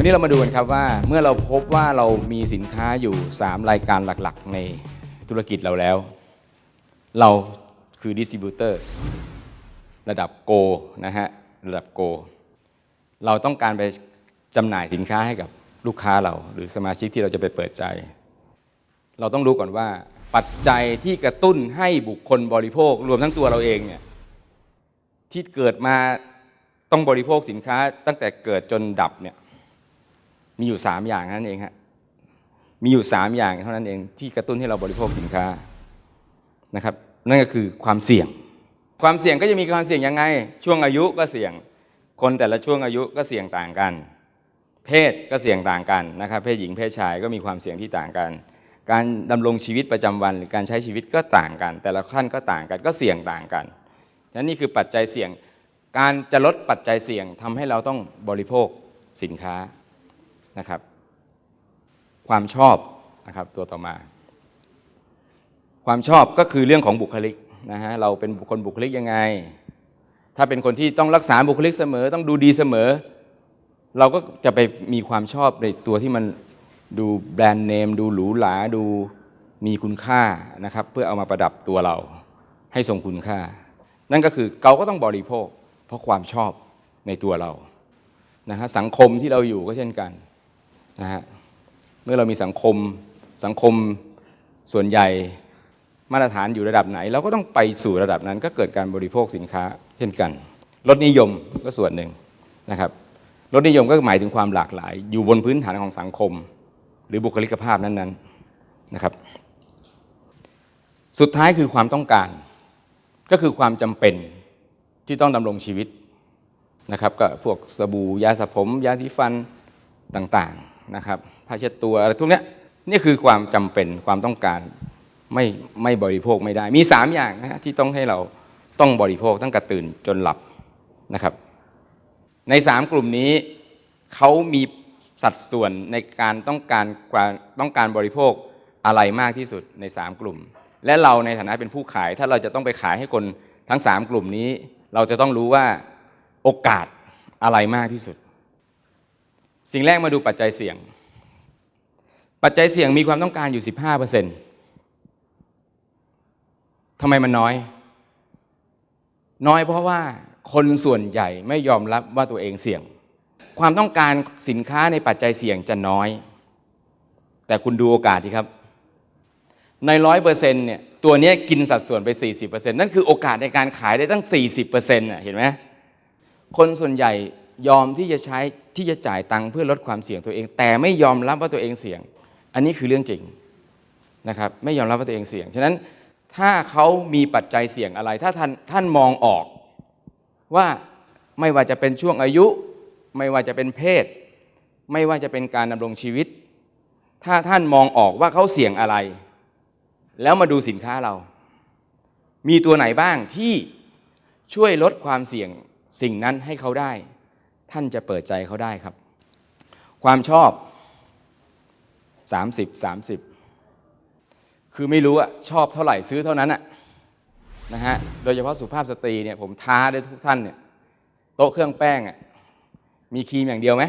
ราวนี้เรามาดูกันครับว่าเมื่อเราพบว่าเรามีสินค้าอยู่ 3 รายการหลักๆ ในธุรกิจเราแล้ว เราคือดิสติบิวเตอร์ระดับโกนะฮะระดับโก เราต้องการไปจำหน่ายสินค้าให้กับลูกค้าเรา หรือสมาชิกที่เราจะไปเปิดใจ เราต้องรู้ก่อนว่า ปัจจัยที่กระตุ้นให้บุคคลบริโภครวมทั้งตัวเราเองเนี่ยที่เกิดมาต้องบริโภคสินค้าตั้งแต่เกิดจนดับเนี่ย มีอยู่ 3 อย่างเท่านั้นเองฮะมีอยู่ 3 อย่างเท่านั้นเองที่กระตุ้นให้เราบริโภคสินค้านะครับนั่นก็คือความเสี่ยง ความเสี่ยงก็จะมีความเสี่ยงยังไง ช่วงอายุก็เสี่ยง คนแต่ละช่วงอายุก็เสี่ยงต่างกัน เพศก็เสี่ยงต่างกันนะครับเพศหญิงเพศชายก็มีความเสี่ยงที่ต่างกัน การดำรงชีวิตประจำวัน หรือการใช้ชีวิตก็ต่างกัน แต่ละขั้นก็ต่างกันก็เสี่ยงต่างกันและนี่คือปัจจัยเสี่ยง การจะลดปัจจัยเสี่ยงทำให้เราต้องบริโภคสินค้า นะครับ ความชอบนะครับตัวต่อมา ความชอบก็คือเรื่องของบุคลิกนะฮะเราเป็นบุคคลบุคลิกยังไง ถ้าเป็นคนที่ต้องรักษาบุคลิกเสมอ ต้องดูดีเสมอ เราก็จะไปมีความชอบในตัวที่มันดูแบรนด์เนมดูหรูหราดูมีคุณค่านะครับ เพื่อเอามาประดับตัวเราให้ทรงคุณค่า นั่นก็คือเราก็ต้องบริโภค เพราะความชอบในตัวเรานะฮะสังคมที่เราอยู่ก็เช่นกัน นะฮะเมื่อเรามีสังคมสังคมส่วนใหญ่มาตรฐานอยู่ระดับไหน เราก็ต้องไปสู่ระดับนั้น ก็เกิดการบริโภคสินค้า เช่นกันรสนิยมก็ส่วนหนึ่งนะครับรสนิยมก็หมายถึงความหลากหลาย อยู่บนพื้นฐานของสังคม หรือบุคลิกภาพนั้นๆนะครับ สุดท้ายคือความต้องการ ก็คือความจำเป็นที่ต้องดำรงชีวิตนะครับ ก็พวกสบู่ยาสระผม ยาสีฟันต่างๆ นะครับผ้าเช็ดตัวอะไรทุกเนี้ยนี่คือความจำเป็นความต้องการไม่ไม่บริโภคไม่ได้ มี 3 อย่างนะที่ต้องให้เราต้องบริโภคตั้งแต่ตื่นจนหลับนะครับ ใน 3 กลุ่มนี้เขามีสัดส่วนในการต้องการความต้องการบริโภคอะไรมากที่สุดใน 3 กลุ่ม และเราในฐานะเป็นผู้ขายถ้าเราจะต้องไปขายให้คนทั้ง 3 กลุ่มนี้ เราจะต้องรู้ว่าโอกาสอะไรมากที่สุด สิ่งแรกมาดูปัจจัยเสี่ยง ปัจจัยเสี่ยงมีความต้องการอยู่ 15%ทำไมมันน้อย น้อยเพราะว่าคนส่วนใหญ่ไม่ยอมรับว่าตัวเองเสี่ยง ความต้องการสินค้าในปัจจัยเสี่ยงจะน้อย แต่คุณดูโอกาสดีครับ ในร้อยเปอร์เซ็นต์เนี่ยตัวนี้กินสัดส่วนไป 40%นั่นคือโอกาสในการขายได้ตั้ง 40%น่ะเห็นไหมคนส่วนใหญ่ยอมที่จะใช้ ที่จะจ่ายตังค์เพื่อลดความเสี่ยงตัวเอง แต่ไม่ยอมรับว่าตัวเองเสี่ยง อันนี้คือเรื่องจริงนะครับไม่ยอมรับว่าตัวเองเสี่ยง ฉะนั้นถ้าเขามีปัจจัยเสี่ยงอะไร ถ้าท่านท่านมองออก ว่าไม่ว่าจะเป็นช่วงอายุ ไม่ว่าจะเป็นเพศ ไม่ว่าจะเป็นการดำรงชีวิต ถ้าท่านมองออกว่าเขาเสี่ยงอะไร แล้วมาดูสินค้าเรา มีตัวไหนบ้างที่ช่วยลดความเสี่ยงสิ่งนั้นให้เขาได้ ท่านจะเปิดใจเขาได้ครับ ความชอบ 30 30 คือไม่รู้อะชอบเท่าไหร่ซื้อเท่านั้นอะนะฮะโดยเฉพาะสุภาพสตรีเนี่ยผมท้าด้วยทุกท่านเนี่ยโต๊ะเครื่องแป้งอะมีครีมอย่างเดียวไหม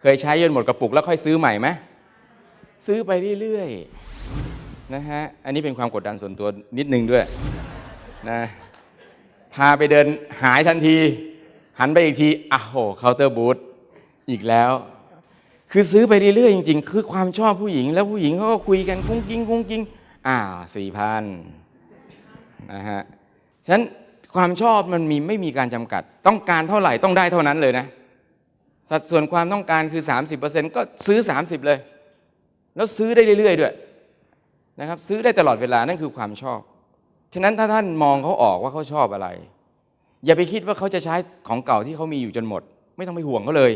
เคยใช้จนหมดกระปุกแล้วค่อยซื้อใหม่ไหมซื้อไปเรื่อยๆนะฮะอันนี้เป็นความกดดันส่วนตัวนิดนึงด้วยนะพาไปเดินหายทันที หันไปอีกทีอ้าวโหเคาน์เตอร์บูธอีกแล้ว คือซื้อไปเรื่อยๆจริง ๆ คือความชอบผู้หญิง แล้วผู้หญิงเขาก็คุยกันกุ้งกิ้งกุ้งกิ้งอ้าวสี่พันนะฮะฉะนั้นความชอบมันมีไม่มีการจำกัด ต้องการเท่าไหร่ต้องได้เท่านั้นเลยนะ สัดส่วนความต้องการคือ 30%ก็ซื้อ 30 เลย แล้วซื้อได้เรื่อยๆด้วยนะครับซื้อได้ตลอดเวลานั่นคือความชอบ ฉะนั้นถ้าท่านมองเขาออกว่าเขาชอบอะไร อย่าไปคิดว่าเขาจะใช้ของเก่าที่เขามีอยู่จนหมด ไม่ต้องไปห่วงเขาเลย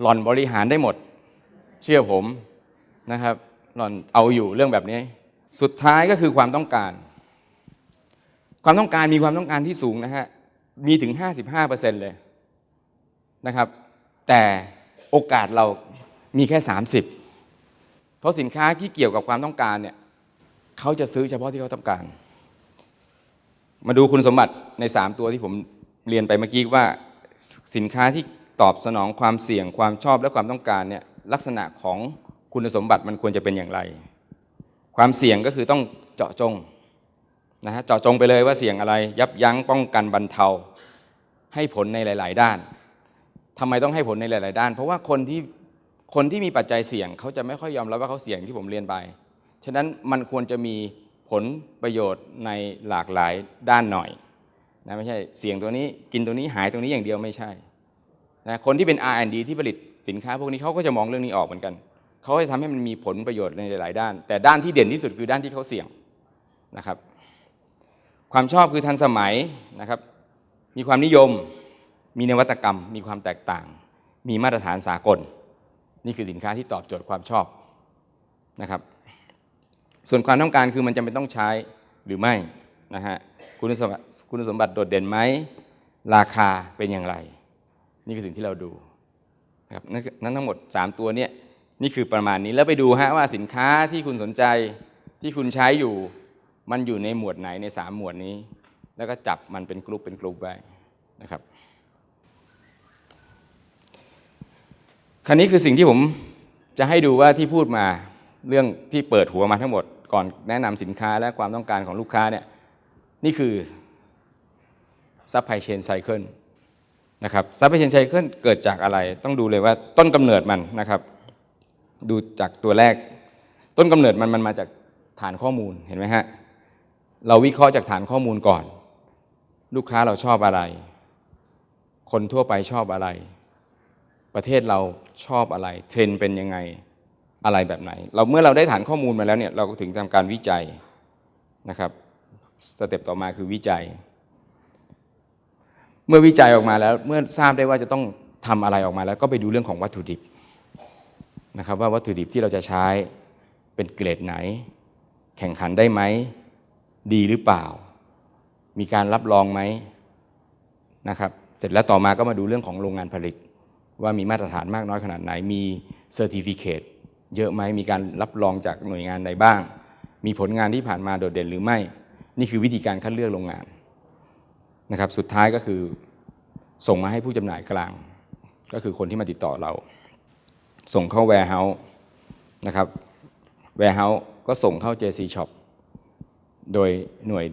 หล่อนบริหารได้หมด เชื่อผมนะครับ หล่อนเอาอยู่เรื่องแบบนี้ สุดท้ายก็คือความต้องการ ความต้องการมีความต้องการที่สูงนะฮะมีถึง 55%เลยนะครับ แต่โอกาสเรามีแค่ 30 เพราะสินค้าที่เกี่ยวกับความต้องการเนี่ยเขาจะซื้อเฉพาะที่เขาต้องการ มาดูคุณสมบัติใน 3 ตัวที่ผมเรียนไปเมื่อกี้ว่าสินค้าที่ตอบสนองความเสี่ยงความชอบและความต้องการเนี่ยลักษณะของคุณสมบัติมันควรจะเป็นอย่างไร ความเสี่ยงก็คือต้องเจาะจงนะฮะเจาะจงไปเลยว่าเสี่ยงอะไร ยับยั้งป้องกันบรรเทา ให้ผลในหลาย ๆ ด้านทำไมต้องให้ผลในหลาย ๆ ด้าน เพราะว่าคนที่คนที่มีปัจจัยเสี่ยงเขาจะไม่ค่อยยอมรับว่าเขาเสี่ยงที่ผมเรียนไปฉะนั้นมันควรจะมี ผลประโยชน์ในหลากหลายด้านหน่อยนะไม่ใช่เสี่ยงตัวนี้กินตัวนี้หายตรงนี้อย่างเดียวไม่ใช่นะคนที่เป็น R&D ที่ผลิตสินค้าพวกนี้เขาก็จะมองเรื่องนี้ออกเหมือนกันเขาจะทำให้มันมีผลประโยชน์ในหลายๆด้าน แต่ด้านที่เด่นที่สุดคือด้านที่เขาเสี่ยงนะครับ ความชอบคือทันสมัยนะครับ มีความนิยม มีนวัตกรรม มีความแตกต่าง มีมาตรฐานสากล นี่คือสินค้าที่ตอบโจทย์ความชอบนะครับ ส่วนความต้องการคือมันจำเป็นต้องใช้หรือไม่นะฮะคุณสมบัติคุณสมบัติโดดเด่นไหมราคาเป็นอย่างไร นี่คือสิ่งที่เราดูครับนั่นคือนั่นทั้งหมด 3 ตัวเนี่ยนี่คือประมาณนี้แล้วไปดูฮะว่าสินค้าที่คุณสนใจที่คุณใช้อยู่มันอยู่ในหมวดไหนใน 3 หมวดนี้ แล้วก็จับมันเป็นกลุ่มเป็นกลุ่มไว้นะครับคราวนี้คือสิ่งที่ผมจะให้ดูว่าที่พูดมาเรื่องที่เปิดหัวมาทั้งหมด ก่อนแนะนำสินค้าและความต้องการของลูกค้าเนี่ยนี่คือ supply chain cycle นะครับ supply chain cycle เกิดจากอะไร ต้องดูเลยว่าต้นกำเนิดมันนะครับ ดูจากตัวแรก ต้นกำเนิดมันมันมาจากฐานข้อมูลเห็นไหมฮะเราวิเคราะห์จากฐานข้อมูลก่อน ลูกค้าเราชอบอะไร คนทั่วไปชอบอะไร ประเทศเราชอบอะไร เทรนเป็นยังไง อะไรแบบไหน เราเมื่อเราได้ฐานข้อมูลมาแล้วเนี่ยเราก็ถึงทำการวิจัยนะครับสเต็ปต่อมาคือวิจัย เมื่อวิจัยออกมาแล้วเมื่อทราบได้ว่าจะต้องทำอะไรออกมาแล้วก็ไปดูเรื่องของวัตถุดิบนะครับว่าวัตถุดิบที่เราจะใช้เป็นเกรดไหน แข่งขันได้ไหม ดีหรือเปล่า มีการรับรองไหมนะครับเสร็จแล้วต่อมาก็มาดูเรื่องของโรงงานผลิต ว่ามีมาตรฐานมากน้อยขนาดไหนมีเซอร์ติฟิเคต เยอะไหมมีการรับรองจากหน่วยงานใดบ้าง มีผลงานที่ผ่านมาโดดเด่นหรือไม่ นี่คือวิธีการคัดเลือกโรงงานนะครับ สุดท้ายก็คือส่งมาให้ผู้จำหน่ายกลาง ก็คือคนที่มาติดต่อเรา ส่งเข้า warehouse นะครับ warehouse ก็ส่งเข้า JC Shop โดยหน่วย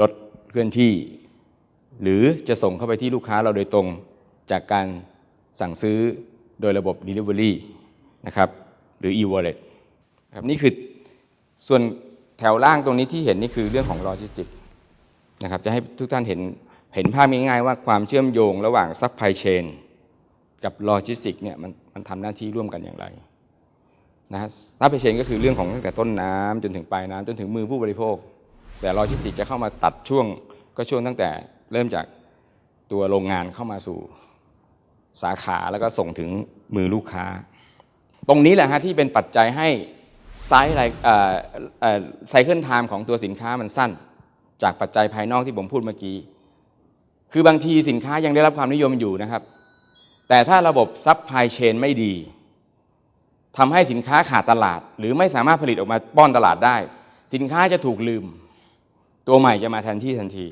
รถเคลื่อนที่ หรือจะส่งเข้าไปที่ลูกค้าเราโดยตรงจากการสั่งซื้อโดยระบบ Delivery นะครับ หรือ e-wallet นะครับนี่คือส่วนแถวล่างตรงนี้ที่เห็นนี่คือเรื่องของโลจิสติกนะครับจะให้ทุกท่านเห็นเห็นภาพง่ายๆว่าความเชื่อมโยงระหว่างซัพพลายเชนกับโลจิสติกเนี่ยมันมันทำหน้าที่ร่วมกันอย่างไรนะฮะซัพพลายเชนก็คือเรื่องของตั้งแต่ต้นน้ำจนถึงปลายน้ำจนถึงมือผู้บริโภค แต่โลจิสติกจะเข้ามาตัดช่วงก็ช่วงตั้งแต่เริ่มจากตัวโรงงานเข้ามาสู่สาขาแล้วก็ส่งถึงมือลูกค้า ตรงนี้แหละฮะที่เป็นปัจจัยให้ไซส์อะไรไซเคิลไทม์ของตัวสินค้ามันสั้น จากปัจจัยภายนอกที่ผมพูดเมื่อกี้ คือบางทีสินค้ายังได้รับความนิยมอยู่นะครับ แต่ถ้าระบบซัพพลายเชนไม่ดีทำให้สินค้าขาดตลาด หรือไม่สามารถผลิตออกมาป้อนตลาดได้ สินค้าจะถูกลืม ตัวใหม่จะมาแทนที่ทันที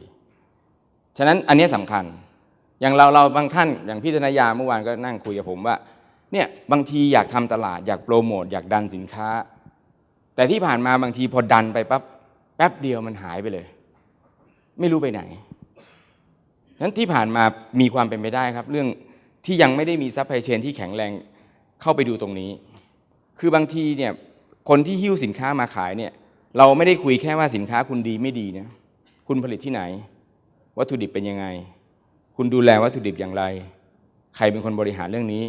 ฉะนั้นอันนี้สำคัญ อย่างเราเราบางท่านอย่างพี่ธนยาเมื่อวานก็นั่งคุยกับผมว่า เนี่ยบางทีอยากทำตลาดอยากโปรโมทอยากดันสินค้า แต่ที่ผ่านมาบางทีพอดันไปปั๊บแป๊บเดียวมันหายไปเลย ไม่รู้ไปไหนนั้นที่ผ่านมามีความเป็นไปได้ครับ เรื่องที่ยังไม่ได้มีซัพพลายเชนที่แข็งแรงเข้าไปดูตรงนี้ คือบางทีเนี่ยคนที่หิ้วสินค้ามาขายเนี่ยเราไม่ได้คุยแค่ว่าสินค้าคุณดีไม่ดีนะคุณผลิตที่ไหน วัตถุดิบเป็นยังไง คุณดูแลวัตถุดิบอย่างไร ใครเป็นคนบริหารเรื่องนี้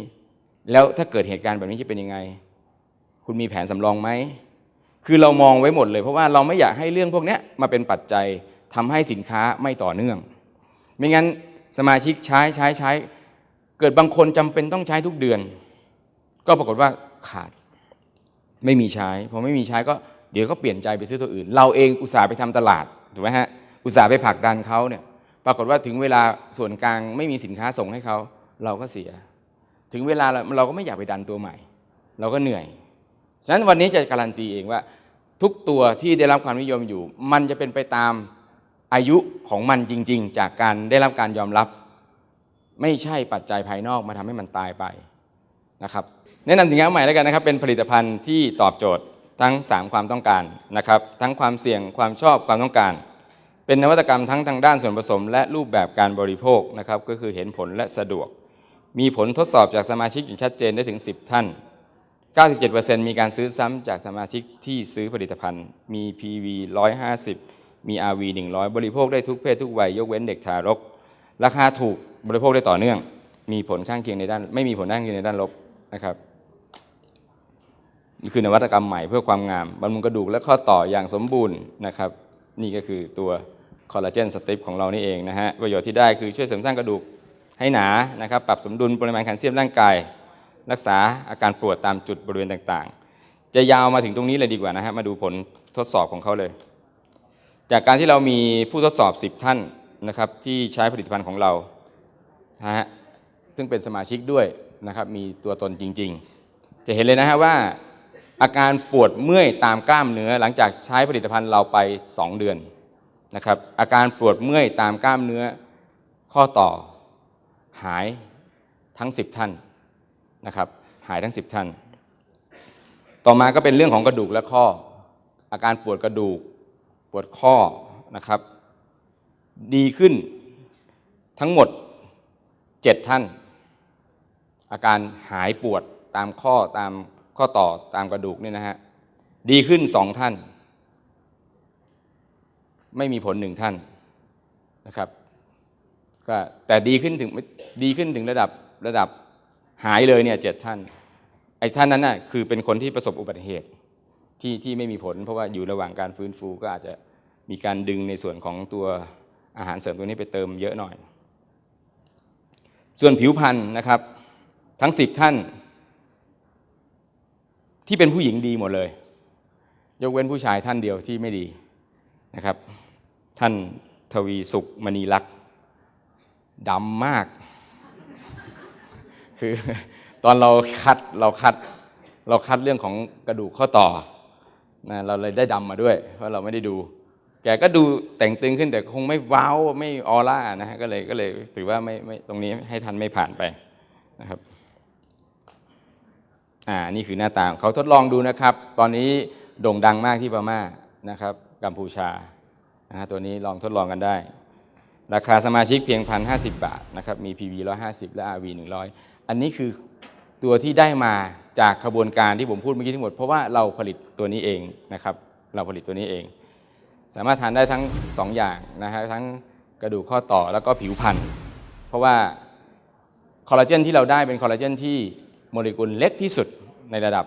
แล้วถ้าเกิดเหตุการณ์แบบนี้จะเป็นยังไง คุณมีแผนสำรองไหม คือเรามองไว้หมดเลย เพราะว่าเราไม่อยากให้เรื่องพวกนี้มาเป็นปัจจัยทำให้สินค้าไม่ต่อเนื่อง ไม่งั้นสมาชิกใช้ใช้ใช้ เกิดบางคนจำเป็นต้องใช้ทุกเดือน ก็ปรากฏว่าขาดไม่มีใช้พอไม่มีใช้ก็เดี๋ยวก็เปลี่ยนใจไปซื้อตัวอื่น เราเองอุตส่าห์ไปทำตลาดถูกไหมฮะอุตส่าห์ไปผลักดันเขาเนี่ยปรากฏว่าถึงเวลาส่วนกลางไม่มีสินค้าส่งให้เขาเราก็เสีย ถึงเวลาเราก็ไม่อยากไปดันตัวใหม่ เราก็เหนื่อย ฉะนั้นวันนี้จะการันตีเองว่า ทุกตัวที่ได้รับความนิยมอยู่ มันจะเป็นไปตามอายุของมันจริง ๆ จากการได้รับการยอมรับ ไม่ใช่ปัจจัยภายนอกมาทำให้มันตายไปนะครับแนะนำสินค้าใหม่แล้วกันนะครับ เป็นผลิตภัณฑ์ที่ตอบโจทย์ทั้ง 3 ความต้องการนะครับ ทั้งความเสี่ยงความชอบความต้องการ เป็นนวัตกรรมทั้งทางด้านส่วนผสม และรูปแบบการบริโภคนะครับก็คือเห็นผลและสะดวก มีผลทดสอบจากสมาชิกอย่างชัดเจนได้ถึง 10 ท่าน 97%มีการซื้อซ้ำจากสมาชิกที่ซื้อผลิตภัณฑ์ มี PV 150 มี RV 100 บริโภคได้ทุกเพศทุกวัย ยกเว้นเด็กทารก ราคาถูกบริโภคได้ต่อเนื่อง มีผลข้างเคียงในด้าน ไม่มีผลข้างเคียงในด้านลบนะครับนี่คือนวัตกรรมใหม่เพื่อความงามบำรุงกระดูกและข้อต่ออย่างสมบูรณ์นะครับ นี่ก็คือตัวคอลลาเจนสติปของเรานี่เองนะฮะประโยชน์ที่ได้คือช่วยเสริมสร้างกระดูก ให้หนานะครับปรับสมดุลปริมาณแคลเซียมร่างกาย รักษาอาการปวดตามจุดบริเวณต่างๆ จะยาวมาถึงตรงนี้เลยดีกว่านะฮะมาดูผลทดสอบของเขาเลย จากการที่เรามีผู้ทดสอบ 10 ท่านนะครับที่ใช้ผลิตภัณฑ์ของเรานะฮะซึ่งเป็นสมาชิกด้วยนะครับมีตัวตนจริงๆ จะเห็นเลยนะฮะว่าอาการปวดเมื่อยตามกล้ามเนื้อหลังจากใช้ผลิตภัณฑ์เราไป 2 เดือนนะครับอาการปวดเมื่อยตามกล้ามเนื้อข้อต่อ หายทั้ง 10 ท่านนะครับหายทั้ง 10 ท่าน ต่อมาก็เป็นเรื่องของกระดูกและข้อ อาการปวดกระดูกปวดข้อนะครับ ดีขึ้นทั้งหมด 7 ท่าน อาการหายปวดตามข้อตามข้อต่อตามกระดูกนี่นะฮะดีขึ้นสองท่าน ไม่มีผลหนึ่งท่านนะครับ ก็แต่ดีขึ้นถึงดีขึ้นถึงระดับระดับหายเลยเนี่ยเจ็ดท่าน ไอ้ท่านนั้นน่ะคือเป็นคนที่ประสบอุบัติเหตุที่ที่ไม่มีผล เพราะว่าอยู่ระหว่างการฟื้นฟูก็อาจจะมีการดึงในส่วนของตัวอาหารเสริมตัวนี้ไปเติมเยอะหน่อย ส่วนผิวพรรณนะครับ ทั้ง10ท่าน ที่เป็นผู้หญิงดีหมดเลย ยกเว้นผู้ชายท่านเดียวที่ไม่ดีนะครับ ท่านทวีสุขมณีลักษณ ดำมาก คือตอนเราคัดเราคัดเราคัดเรื่องของกระดูกข้อต่อนะเราเลยได้ดำมาด้วย เพราะเราไม่ได้ดู แกก็ดูแต่งตึงขึ้นแต่คงไม่ว้าวไม่ออร่านะฮะก็เลยก็เลยถือว่าไม่ไม่ตรงนี้ให้ท่านไม่ผ่านไปนะครับอ่านี่คือหน้าตางเขาทดลองดูนะครับ ตอนนี้โด่งดังมากที่พม่านะครับ กัมพูชานะฮะตัวนี้ลองทดลองกันได้ ราคาสมาชิกเพียง 1,050 บาทนะครับมี PV 150 และ RV 100 อันนี้คือตัวที่ได้มาจากขบวนการที่ผมพูดเมื่อกี้ทั้งหมด เพราะว่าเราผลิตตัวนี้เองนะครับเราผลิตตัวนี้เอง สามารถทานได้ทั้ง 2 อย่างนะฮะทั้งกระดูกข้อต่อแล้วก็ผิวพรรณเพราะว่าคอลลาเจนที่เราได้เป็นคอลลาเจนที่โมเลกุลเล็กที่สุดในระดับ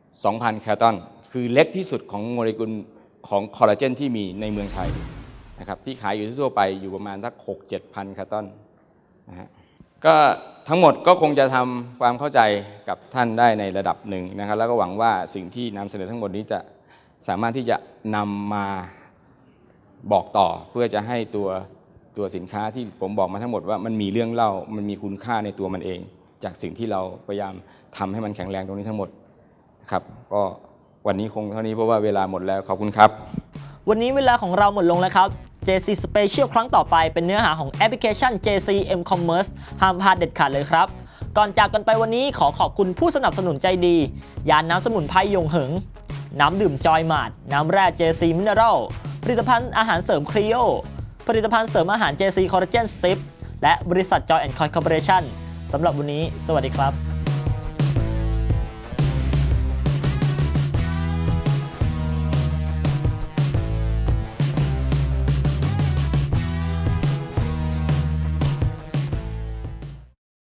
2,000 แคลตอน คือเล็กที่สุดของโมเลกุลของคอลลาเจนที่มีในเมืองไทย นะครับที่ขายอยู่ทั่วไปอยู่ประมาณสัก 6 7,000แคลตอนนะฮะก็ทั้งหมดก็คงจะทำความเข้าใจกับท่านได้ในระดับหนึ่งนะครับ แล้วก็หวังว่าสิ่งที่นำเสนอทั้งหมดนี้จะสามารถที่จะนำมาบอกต่อเพื่อจะให้ตัวตัวสินค้าที่ผมบอกมาทั้งหมดว่ามันมีเรื่องเล่ามันมีคุณค่าในตัวมันเอง จากสิ่งที่เราพยายามทำให้มันแข็งแรงตรงนี้ทั้งหมดนะครับ ก็วันนี้คงเท่านี้เพราะว่าเวลาหมดแล้วขอบคุณครับ วันนี้เวลาของเราหมดลงแล้วครับ JC Special ครั้งต่อไปเป็นเนื้อหาของแอปพลิเคชัน JC M Commerce ห้ามพลาดเด็ดขาดเลยครับ ก่อนจากกันไปวันนี้ขอขอบคุณผู้สนับสนุนใจดี ยานน้ำสมุนไพรยงเหิง น้ำดื่มจอยมาด น้ำแร่ JC Mineral ผลิตภัณฑ์อาหารเสริมครีโอ ผลิตภัณฑ์เสริมอาหาร JC Collagen Strip และบริษัท Joy and Coy Corporation สำหรับวันนี้ สวัสดีครับ